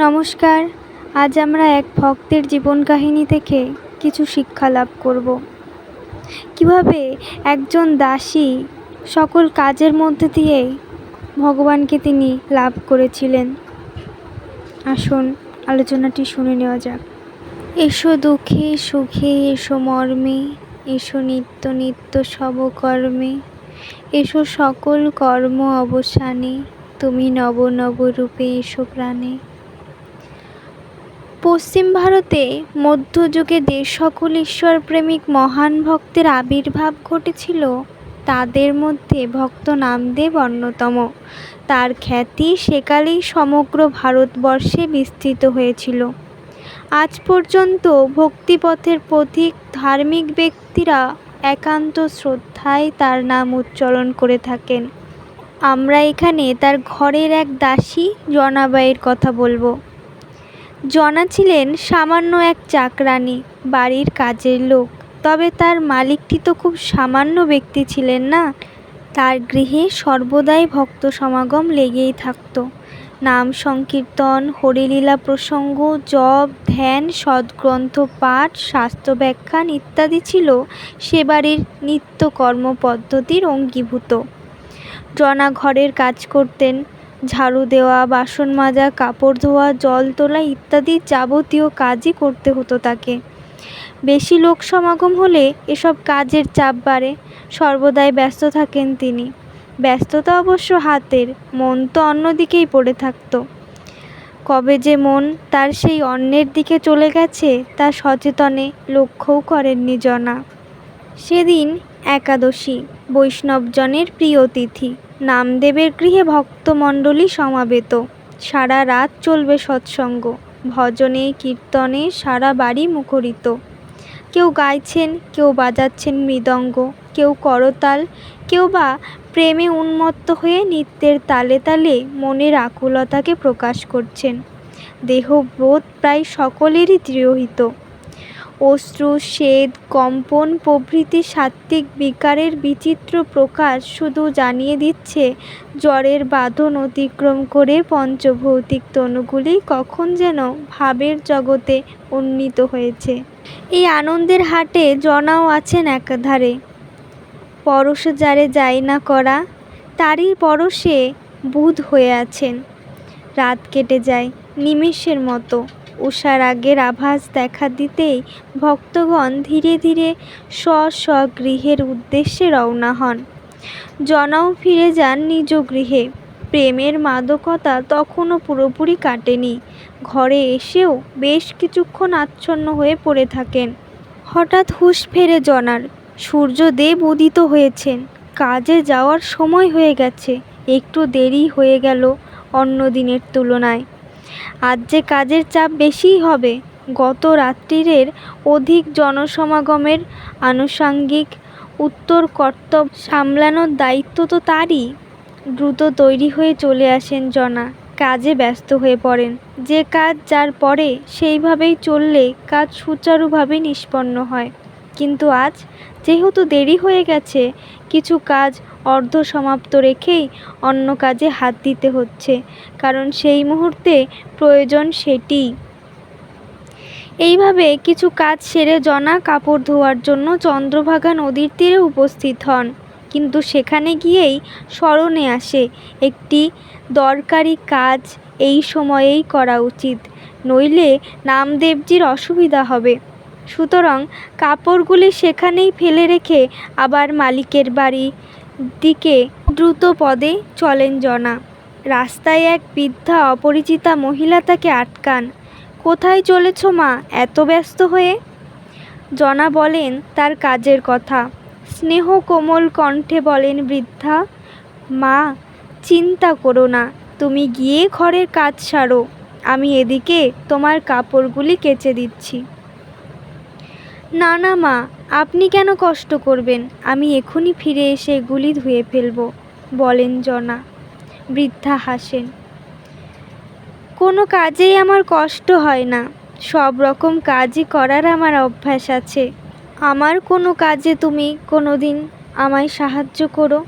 নমস্কার। আজ আমরা এক ভক্তের জীবন কাহিনী থেকে কিছু শিক্ষা লাভ করব। কীভাবে একজন দাসী সকল কাজের মধ্যে দিয়েই ভগবানকে তিনি লাভ করেছিলেন? আসুন, আলোচনাটি শুনে নেওয়া যাক। এসো দুঃখে সুখে, এসো মর্মে, এসো নিত্য নিত্য সবকর্মে, এসো সকল কর্ম অবসানে, তুমি নব নব রূপে এসো প্রাণে। পশ্চিম ভারতে মধ্যযুগে যে সকল ঈশ্বরপ্রেমিক মহান ভক্তের আবির্ভাব ঘটেছিল, তাদের মধ্যে ভক্ত নামদেব অন্যতম। তার খ্যাতি সেকালেই সমগ্র ভারতবর্ষে বিস্তৃত হয়েছিল। আজ পর্যন্ত ভক্তিপথের পথিক ধার্মিক ব্যক্তিরা একান্ত শ্রদ্ধায় তার নাম উচ্চারণ করে থাকেন। আমরা এখানে তার ঘরের এক দাসী জনাবাইয়ের কথা বলব। জনা ছিলেন সামান্য এক চাকরানি, বাড়ির কাজের লোক। তবে তার মালিকটি তো খুব সামান্য ব্যক্তি ছিলেন না। তার গৃহে সর্বদাই ভক্ত সমাগম লেগেই থাকত। নাম সংকীর্তন, হরিলীলা প্রসঙ্গ, জপ, ধ্যান, সদ্গ্রন্থ, পাঠ স্বাস্থ্য ব্যাখ্যান ইত্যাদি ছিল সে বাড়ির নিত্য কর্মপদ্ধতির অঙ্গীভূত। জনা ঘরের কাজ করতেন ঝাড়ু দেওয়া, বাসন মাজা, কাপড় ধোয়া, জল তোলা ইত্যাদি যাবতীয় কাজই করতে হতো তাকে। বেশি লোক সমাগম হলে এসব কাজের চাপ বাড়ে, সর্বদাই ব্যস্ত থাকেন তিনি। ব্যস্ততা অবশ্য হাতের, মন তো অন্যদিকেই পড়ে থাকত। কবে যে মন তার সেই অন্যের দিকে চলে গেছে, তা সচেতনে লক্ষ্যও করেননি জনা। সেদিন একাদশী, বৈষ্ণবজনের প্রিয় তিথি। নামদেবের গৃহে ভক্তমণ্ডলী সমাবেত। সারা রাত চলবে সৎসঙ্গ। ভজনে, কীর্তনে সারা বাড়ি মুখরিত। কেউ গাইছেন, কেউ বাজাচ্ছেন মৃদঙ্গ। কেউ করতাল, কেউ বা প্রেমে উন্মত্ত হয়ে নৃত্যের তালে তালে মনের আকুলতাকে প্রকাশ করছেন। দেহবোধ প্রায় সকলেরই দৃঢ়হিত। অশ্রু শ্বেদ কম্পন প্রভৃতি সাত্ত্বিক বিকারের বিচিত্র প্রকাশ শুধু জানিয়ে দিচ্ছে, জ্বরের বাঁধন অতিক্রম করে পঞ্চভৌতিক তনুগুলি কখন যেন ভাবের জগতে উন্নীত হয়েছে। এই আনন্দের হাটে জনাও আছেন একাধারে। পরশ যারে যায় না করা, তারই পরশে বুধ হয়ে আছেন। রাত কেটে যায় নিমেষের মতো। উষার আগের আভাস দেখা দিতেই ভক্তগণ ধীরে ধীরে স্ব স্ব গৃহের উদ্দেশ্যে রওনা হন। জনাও ফিরে যান নিজ গৃহে। প্রেমের মাদকতা তখনও পুরোপুরি কাটেনি। ঘরে এসেও বেশ কিছুক্ষণ আচ্ছন্ন হয়ে পড়ে থাকেন। হঠাৎ হুঁশ ফেরে জনার, সূর্যদেব উদিত হয়েছেন। কাজে যাওয়ার সময় হয়ে গেছে। একটু দেরি হয়ে গেল অন্য দিনের তুলনায়। আজ যে কাজের চাপ বেশিই হবে, গত রাত্রিরের অধিক জনসমাগমের আনুষাঙ্গিক উত্তর কর্তব্য সামলানোর দায়িত্ব তো তারই। দ্রুত তৈরি হয়ে চলে আসেন জনা, কাজে ব্যস্ত হয়ে পড়েন। যে কাজ যার পরে সেইভাবেই চললে কাজ সুচারুভাবে নিষ্পন্ন হয়। কিন্তু আজ যেহেতু দেরি হয়ে গেছে, কিছু কাজ অর্ধ সমাপ্ত রেখেই অন্য কাজে হাত দিতে হচ্ছে, কারণ সেই মুহূর্তে প্রয়োজন সেটি। এইভাবে কিছু কাজ সেরে জনা কাপড় ধোয়ার জন্য চন্দ্রভাগা নদীর তীরে উপস্থিত হন, কিন্তু সেখানে গিয়েই স্মরণে আসে, একটি দরকারি কাজ এই সময়েই করা উচিত, নইলে নামদেবজির অসুবিধা হবে। সুতরাং কাপড়গুলি সেখানেই ফেলে রেখে আবার মালিকের বাড়ি দিকে দ্রুত পদে চলেন জনা। রাস্তায় এক বৃদ্ধা অপরিচিতা মহিলা তাকে আটকান। কোথায় চলেছ মা? এত ব্যস্ত হয়ে? জনা বলেন, তার কাজের কথা। স্নেহ কোমল কণ্ঠে বলেন, বৃদ্ধা, মা, চিন্তা করো না। তুমি গিয়ে ঘরের কাজ সারো। আমি এদিকে তোমার কাপড়গুলি কেচে দিচ্ছি। না না, মা, আপনি কেন কষ্ট করবেন? আমি এখনই ফিরে এসে এগুলি ধুয়ে ফেলব, বলেন জনা। বৃদ্ধা হাসেন। কোনো কাজেই আমার কষ্ট হয় না। সব রকম কাজই করার আমার অভ্যাস আছে। আমার কোনো কাজে তুমি কোনো দিন আমায় সাহায্য করো?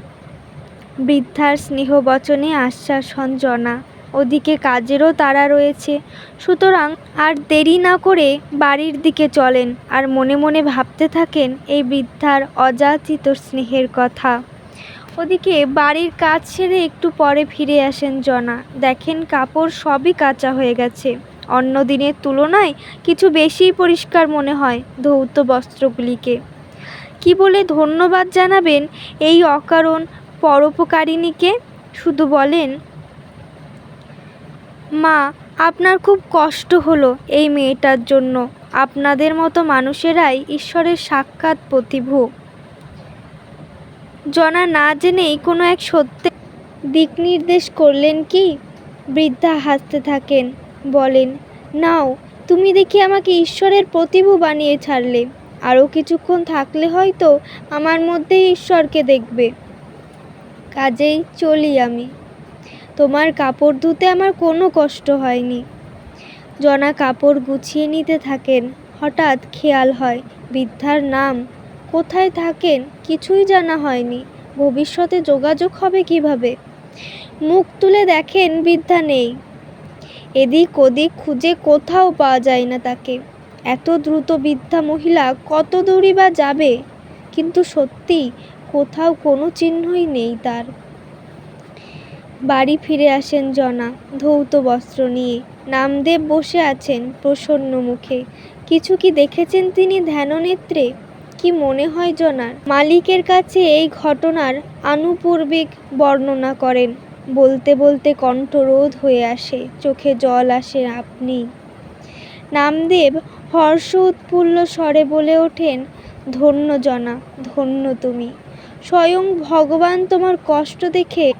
বৃদ্ধার স্নেহ বচনে আশ্বাস হন জনা। ওদিকে কাজেরও তাড়া রয়েছে। সুতরাং আর দেরি না করে বাড়ির দিকে চলেন আর মনে মনে ভাবতে থাকেন এই বৃদ্ধার অযাচিত স্নেহের কথা। ওদিকে বাড়ির কাজ সেরে একটু পরে ফিরে আসেন জনা। দেখেন কাপড় সবই কাঁচা হয়ে গেছে। অন্য দিনের তুলনায় কিছু বেশিই পরিষ্কার মনে হয় ধৌত বস্ত্রগুলিকে। কি বলে ধন্যবাদ জানাবেন এই অকারণ পরোপকারিণীকে? শুধু বলেন মা, আপনার খুব কষ্ট হলো এই মেয়েটার জন্য। আপনাদের মতো মানুষেরাই ঈশ্বরের সাক্ষাৎ প্রতিভু। জনা না জেনেই কোনো এক সত্যের দিক নির্দেশ করলেন কি? বৃদ্ধা হাসতে থাকেন, বলেন, নাও, তুমি দেখি আমাকে ঈশ্বরের প্রতিভু বানিয়ে ছাড়লে। আরও কিছুক্ষণ থাকলে হয়তো আমার মধ্যে ঈশ্বরকে দেখবে। কাজেই চলি আমি। তোমার কাপড় ধুতে আমার কোনো কষ্ট হয়নি। জনা কাপড় গুছিয়ে নিতে থাকেন, হঠাৎ খেয়াল হয়, বৃদ্ধার নাম, কোথায় থাকেন কিছুই জানা হয়নি, ভবিষ্যতে যোগাযোগ হবে কীভাবে? মুখ তুলে দেখেন বৃদ্ধা নেই। এদিক ওদিক খুঁজে কোথাও পাওয়া যায় না তাকে। এত দ্রুত বৃদ্ধা মহিলা কত দূরই বা যাবে? কিন্তু সত্যি কোথাও কোনো চিহ্নই নেই তার। বাড়ি ফিরে আসেন জনা, ধৌত বস্ত্র নিয়ে। নামদেব বসে আছেন প্রসন্ন মুখে। কিছু কি দেখেছেন তিনি ধ্যাননেত্রে? কি মনে হয় জনার? মালিকের কাছে এই ঘটনার আনুপূর্বিক বর্ণনা করেন। বলতে বলতে কণ্ঠরোধ হয়ে আসে, চোখে জল আসে আপনি। নামদেব হর্ষ উৎফুল্ল স্বরে বলে ওঠেন, ধন্য জনা, ধন্য তুমি। স্বয়ং ভগবান তোমার কষ্ট দেখে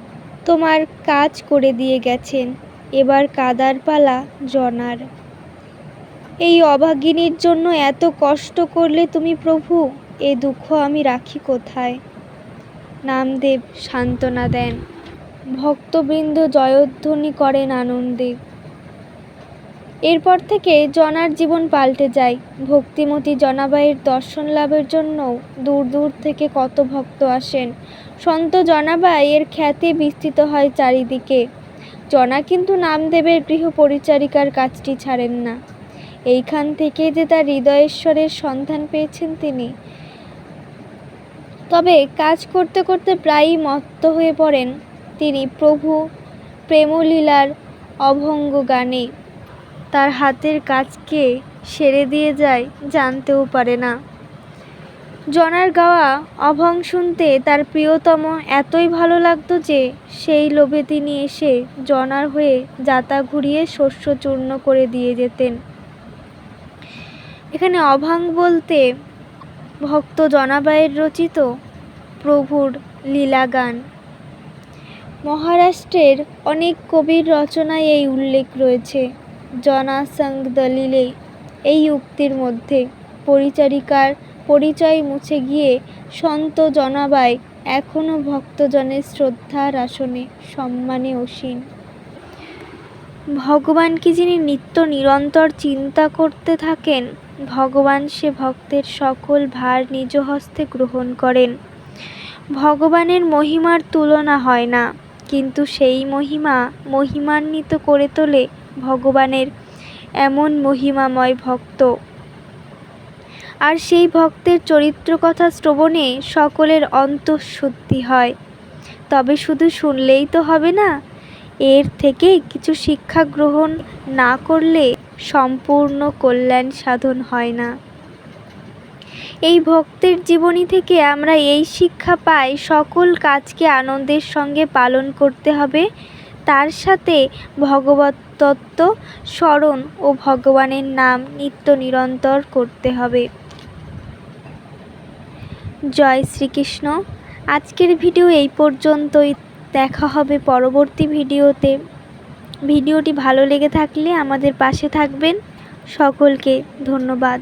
তোমার কাজ করে দিয়ে গেছেন, এবার কাদার পালা জনার। এই অভাগিনীর জন্য এত কষ্ট করলে তুমি প্রভু, এ দুঃখ আমি রাখি কোথায়? নামদেব সান্ত্বনা দেন, ভক্তবৃন্দ জয়ধ্বনি করেন আনন্দে। এরপর থেকে জনার জীবন পাল্টে যায়, ভক্তিমতী জনাবাইয়ের দর্শন লাভের জন্যও দূর দূর থেকে কত ভক্ত আসেন সন্ত জনাবাই এর খ্যাতি বিস্তৃত হয় চারিদিকে। জনা কিন্তু নামদেবের গৃহ পরিচারিকার কাজটি ছাড়েন না। এইখান থেকে যে তার হৃদয়েশ্বরের সন্ধান পেয়েছেন তিনি। তবে কাজ করতে করতে প্রায়ই মত্ত হয়ে পড়েন তিনি প্রভু প্রেমলীলার অভঙ্গ গানে। তার হাতের কাজকে সেরে দিয়ে যায় জানতেও পারে না। জনার গাওয়া অভং শুনতে তার প্রিয়তম এতই ভালো লাগতো যে সেই লোভে তিনি এসে জনার হয়ে যাতা ঘুরিয়ে শস্য চূর্ণ করে দিয়ে যেতেন। এখানে অভাং বলতে ভক্ত জনাবাইয়ের রচিত প্রভুর লীলাগান মহারাষ্ট্রের অনেক কবির রচনায় এই উল্লেখ রয়েছে। জনা জনাসং দলিলে এই উক্তির মধ্যে, পরিচারিকার পরিচয় মুছে গিয়ে সন্ত জনাবাই এখনও ভক্তজনের শ্রদ্ধার আসনে সম্মানে অসীন। ভগবানকে যিনি নিত্য নিরন্তর চিন্তা করতে থাকেন, ভগবান সে ভক্তের সকল ভার নিজ হস্তে গ্রহণ করেন। ভগবানের মহিমার তুলনা হয় না, কিন্তু সেই মহিমা মহিমান্বিত করে তোলে ভগবানের এমন মহিমাময় ভক্ত। আর সেই ভক্তের চরিত্র কথা শ্রবণে সকলের অন্তঃশুদ্ধি হয়। তবে শুধু শুনলেই তো হবে না, এর থেকে কিছু শিক্ষা গ্রহণ না করলে সম্পূর্ণ কল্যাণ সাধন হয় না। এই ভক্তের জীবনী থেকে আমরা এই শিক্ষা পাই, সকল কাজকে আনন্দের সঙ্গে পালন করতে হবে। তার সাথে ভগবত তত্ত্ব, স্মরণ ও ভগবানের নাম নিত্য নিরন্তর করতে হবে। জয় শ্রীকৃষ্ণ। আজকের ভিডিও এই পর্যন্তই। দেখা হবে পরবর্তী ভিডিওতে। ভিডিওটি ভালো লেগে থাকলে আমাদের পাশে থাকবেন। সকলকে ধন্যবাদ।